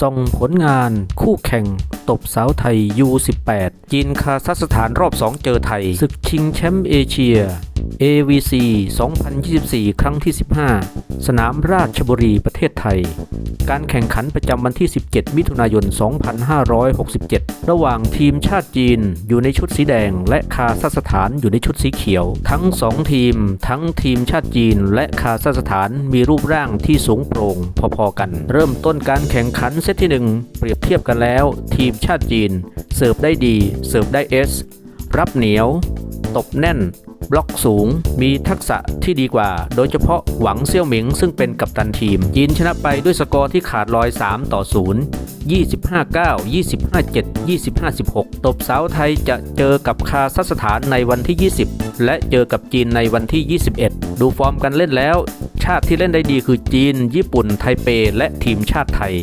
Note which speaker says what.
Speaker 1: ส่งผลงานคู่แข่งตบสาวไทย U18 จีนคาซัคสถานรอบ 2 เจอไทยศึกชิงแชมป์เอเชีย AVC 2024 ครั้งที่ 15 สนามราชบุรีประเทศไทย การแข่งขันประจำวันที่ 17 มิถุนายน 2567 ระหว่างทีมชาติจีนอยู่ในชุดสีแดง และคาซัคสถานอยู่ในชุดสีเขียว ทั้ง 2 ทีม ทั้งทีมชาติจีน และคาซัคสถานมีรูปร่างที่สูงโปร่งพอๆกัน เริ่มต้นการแข่งขันเซตที่ 1 เปรียบเทียบกันแล้ว ทีมชาติจีน เสิร์ฟได้ดี เสิร์ฟได้เอสรับเหนียว ตบแน่น บล็อกสูง มีทักษะที่ดีกว่า โดยเฉพาะหวังเซี่ยวหมิง ซึ่งเป็นกัปตันทีม จีนชนะไปด้วยสกอร์ที่ขาดลอย 3 ต่อ 0 25 9 25 7 25 16 ตบสาวไทยจะเจอกับคาซัคสถานในวันที่ 20 และเจอกับจีนในวันที่ 21 ดูฟอร์มกันเล่นแล้ว ชาติที่เล่นได้ดีคือจีน ญี่ปุ่น ไทเป และทีมชาติไทย